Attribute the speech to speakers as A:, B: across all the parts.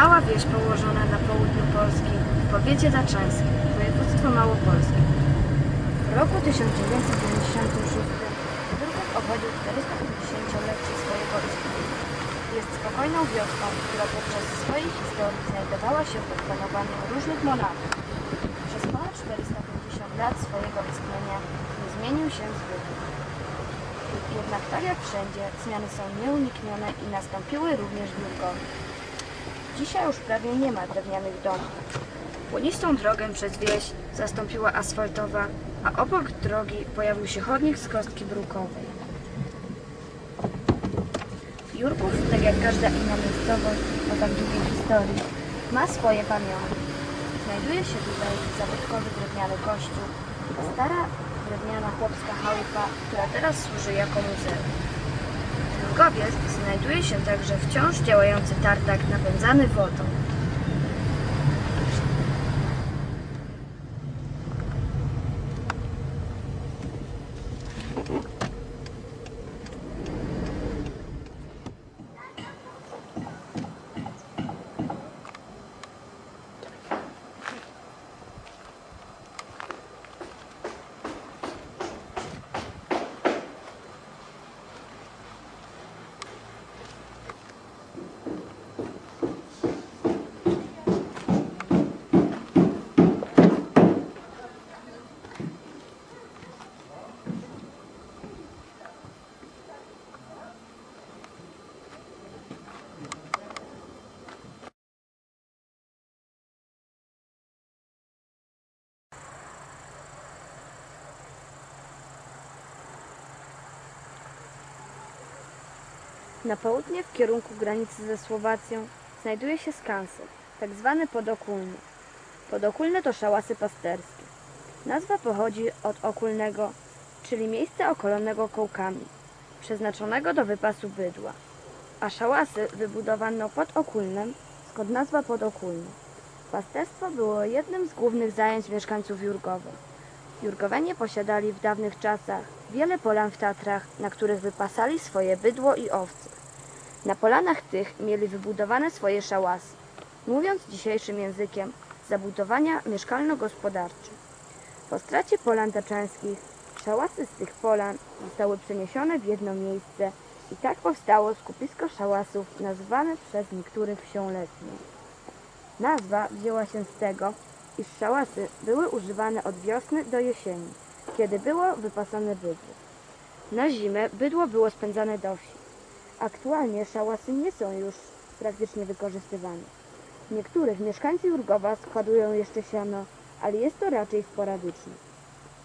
A: mała wieś położona na południu Polski, w powiecie taczańskim, województwo małopolskie. W roku 1996 Turków obchodził 450-lecie swojego istnienia. Jest spokojną wioską, która podczas swojej historii znajdowała się pod panowaniem różnych monarchów. Przez ponad 450 lat swojego istnienia nie zmienił się zbyt. Jednak tak jak wszędzie, zmiany są nieuniknione i nastąpiły również w Jurgowie. Dzisiaj już prawie nie ma drewnianych domów. Płonistą drogę przez wieś zastąpiła asfaltowa, a obok drogi pojawił się chodnik z kostki brukowej. Jurków, tak jak każda inna miejscowość o tak długiej historii, ma swoje pamiątki. Znajduje się tutaj zabytkowy drewniany kościół, stara drewniana chłopska chałupa, która teraz służy jako muzeum. W Jurgowie znajduje się także wciąż działający tartak napędzany wodą. Na południe w kierunku granicy ze Słowacją znajduje się skansen, tak zwany Podokulny. Podokulne to szałasy pasterskie. Nazwa pochodzi od okulnego, czyli miejsca okolonego kołkami, przeznaczonego do wypasu bydła. A szałasy wybudowano pod Okulnem, skąd nazwa Podokulny. Pasterstwo było jednym z głównych zajęć mieszkańców Jurgowa. Jurgowianie posiadali w dawnych czasach wiele polan w Tatrach, na których wypasali swoje bydło i owce. Na polanach tych mieli wybudowane swoje szałasy. Mówiąc dzisiejszym językiem, zabudowania mieszkalno-gospodarcze. Po stracie polan taczańskich, szałasy z tych polan zostały przeniesione w jedno miejsce i tak powstało skupisko szałasów nazwane przez niektórych wsią letnią. Nazwa wzięła się z tego, iż szałasy były używane od wiosny do jesieni, kiedy było wypasane bydło. Na zimę bydło było spędzane do wsi. Aktualnie szałasy nie są już praktycznie wykorzystywane. Niektórych mieszkańcy Jurgowa składują jeszcze siano, ale jest to raczej sporadycznie.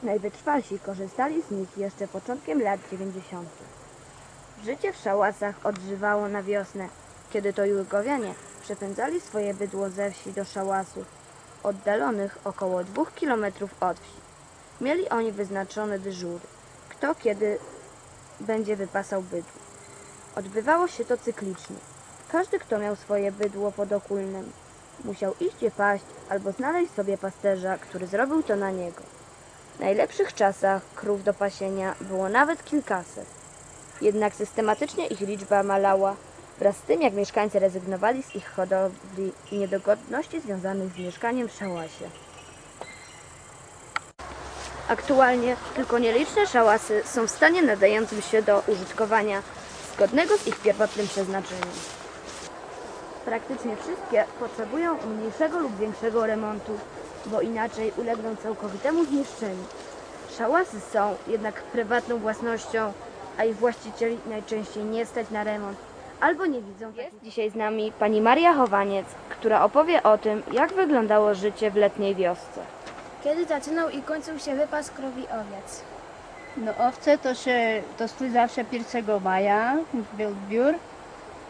A: Najwytrwalsi korzystali z nich jeszcze początkiem lat 90. Życie w szałasach odżywało na wiosnę, kiedy to Jurgowianie przepędzali swoje bydło ze wsi do szałasów, oddalonych około dwóch kilometrów od wsi. Mieli oni wyznaczone dyżury, kto kiedy będzie wypasał bydło. Odbywało się to cyklicznie. Każdy, kto miał swoje bydło pod okulnem, musiał iść je paść albo znaleźć sobie pasterza, który zrobił to na niego. W najlepszych czasach krów do pasienia było nawet kilkaset. Jednak systematycznie ich liczba malała wraz z tym, jak mieszkańcy rezygnowali z ich hodowli i niedogodności związanych z mieszkaniem w szałasie. Aktualnie tylko nieliczne szałasy są w stanie nadającym się do użytkowania zgodnego z ich pierwotnym przeznaczeniem. Praktycznie wszystkie potrzebują mniejszego lub większego remontu, bo inaczej ulegną całkowitemu zniszczeniu. Szałasy są jednak prywatną własnością, a ich właścicieli najczęściej nie stać na remont albo nie widzą. Jest dzisiaj z nami pani Maria Chowaniec, która opowie o tym, jak wyglądało życie w letniej wiosce.
B: Kiedy zaczynał i kończył się wypas krowi owiec?
C: No owce to się, to szły zawsze 1 maja, był zbiór.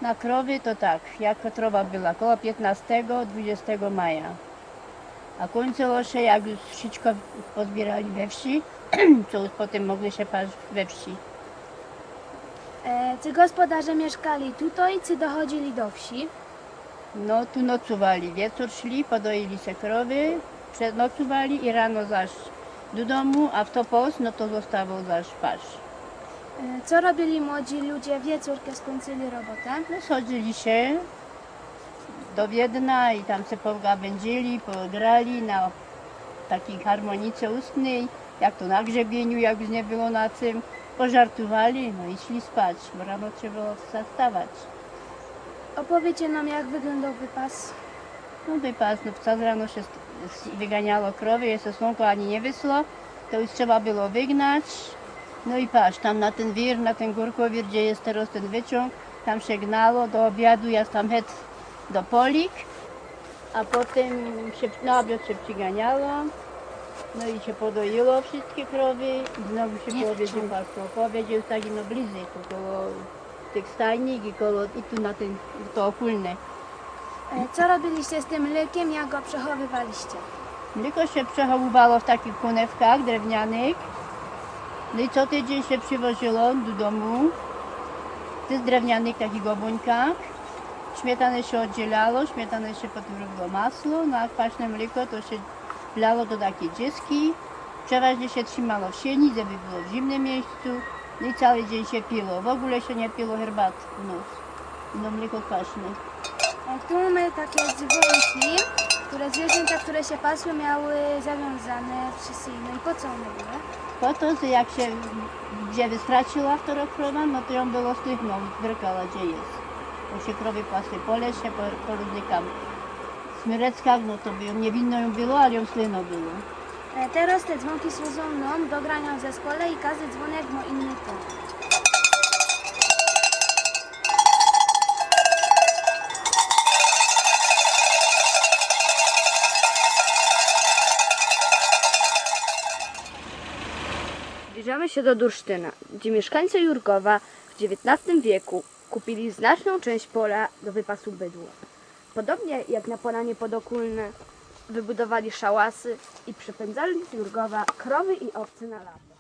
C: Na krowy to tak, jak krowa była, koło 15-20 maja. A kończyło się, jak już wszystko pozbierali we wsi, co już potem mogli się paść we wsi.
B: E, czy gospodarze mieszkali tutaj, czy dochodzili do wsi?
C: No tu nocowali, wieczór szli, podoili się krowy, przenocowali i rano zaś do domu, a w to post, no to zostawał zaś paść.
B: E, co robili młodzi ludzie wieczór, kiedy skończyli robotę?
C: No schodzili się do Wiedna i tam się pogawędzili, pograli na takiej harmonice ustnej, jak to na grzebieniu, jak już nie było na tym. Pożartowali, no i szli spać, bo rano trzeba było wstawać.
B: Opowiecie nam, jak wyglądał wypas.
C: No wypas, no wcale rano się wyganiało krowy, jeszcze słonko ani nie wysło, to już trzeba było wygnać. No i patrz, tam na ten wir, na ten górkowir, gdzie jest teraz ten wyciąg, tam się gnało do obiadu, ja tam het do polik, a potem się, na obiad się przyganiało, no i się podoiło wszystkie krowy i znowu się po obiedzie pasło. Po obiedzie już tak no bliżej, tu koło tych stajnik i koło, i tu na ten, to okulne.
B: E, Co robiliście z tym mlekiem, jak go przechowywaliście?
C: Mleko się przechowywało w takich konewkach drewnianych. No i co tydzień się przywoziło do domu. W tych drewnianych takich obuńkach. Śmietanę się oddzielało, śmietanę się potem robiło masło, no a kwaśne mleko to się wlało do takiej dziski. Przeważnie się trzymało w sieni, żeby było w zimnym miejscu. No i cały dzień się piło. W ogóle się nie piło herbat w noc. No mleko kwaśne.
B: Tu mamy takie dzwonki, które zwierzęta, które się pasły, miały zawiązane przy szyi. No i po co one były?
C: Po to, że jak się gdzie wystraciła która krowa, no to ją było strychnąć, zerkała gdzie jest. Bo się krowy pasły po lesie, po, po różnych tam smyreckach, no to by ją niewinno ją było, ale ją slyno było.
B: E, Teraz te dzwonki służą nam do grania w zespole i każdy dzwonek ma inny ton.
A: Się do Dursztyna, gdzie mieszkańcy Jurkowa w XIX wieku kupili znaczną część pola do wypasu bydła. Podobnie jak na polanie podokulne wybudowali szałasy i przepędzali z Jurgowa krowy i owce na lato.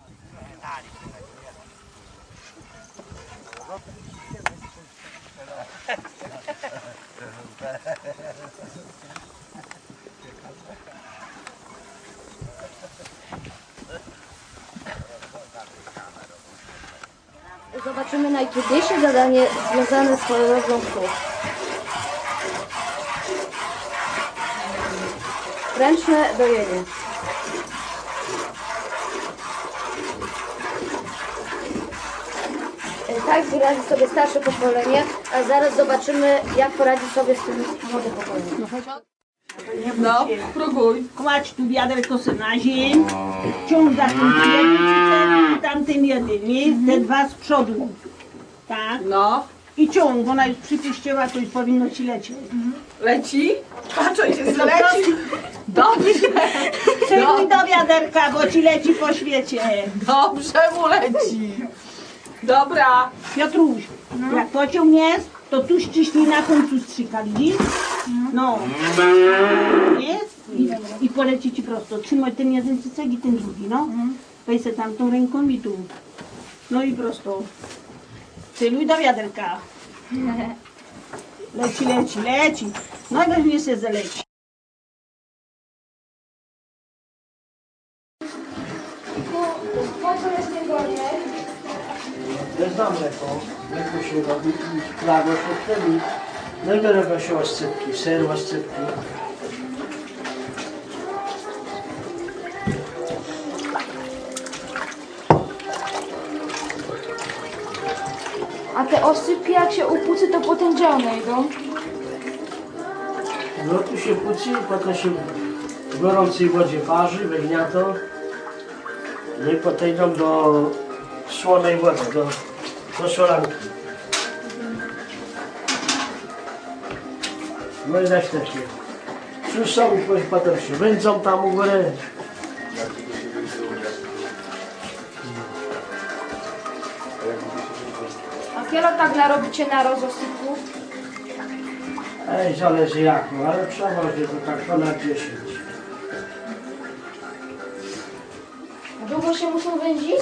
A: Zobaczymy najtrudniejsze zadanie związane z hodowlą krów. Ręczne dojenie. Tak radzi sobie starsze pokolenie, a zaraz zobaczymy jak poradzi sobie z tym młode pokolenie.
D: No, próbuj.
E: Kładź tu wiaderko sobie na ziemi, ciągasz tym jednym i tamtym jednym, te dwa z przodu. Tak.
D: No,
E: I ciąg, ona już przypuściła, to już powinno ci lecieć.
D: leci. Patrz, ojciec, leci. Dobrze,
E: Przyjmuj do wiaderka, bo ci leci po świecie.
D: dobrze mu leci. Dobra,
E: Piotruś, jak pociągniesz, to tu ściśnij na końcu strzyka, widzisz? No. Jest? I, I poleci ci prosto. Trzymaj ten jeden cycek i ten drugi, no. Weź se tam tą ręką i tu. No i prosto. Celuj do wiaderka. Leci, leci, leci. No i weźmie się zaleci.
F: Na mleko. Mleko się robi i prawo się wtedy. No i robią się oscypki, ser oscypki.
B: A te osypki, jak się upłucy, to potem gdzie one idą?
F: No tu się puci, potem się w gorącej wodzie parzy, wygniato. No i potem idą do słonej wody, do, do solanki. No i następnie. Suszą i potem się wędzą tam u góry.
B: A kielo tak narobicie na rozosypku?
F: Ej, zależy jak, no ale przewozie to tak ponad 10.
B: Długo się muszą wędzić?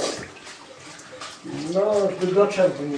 F: No, wygocze dni.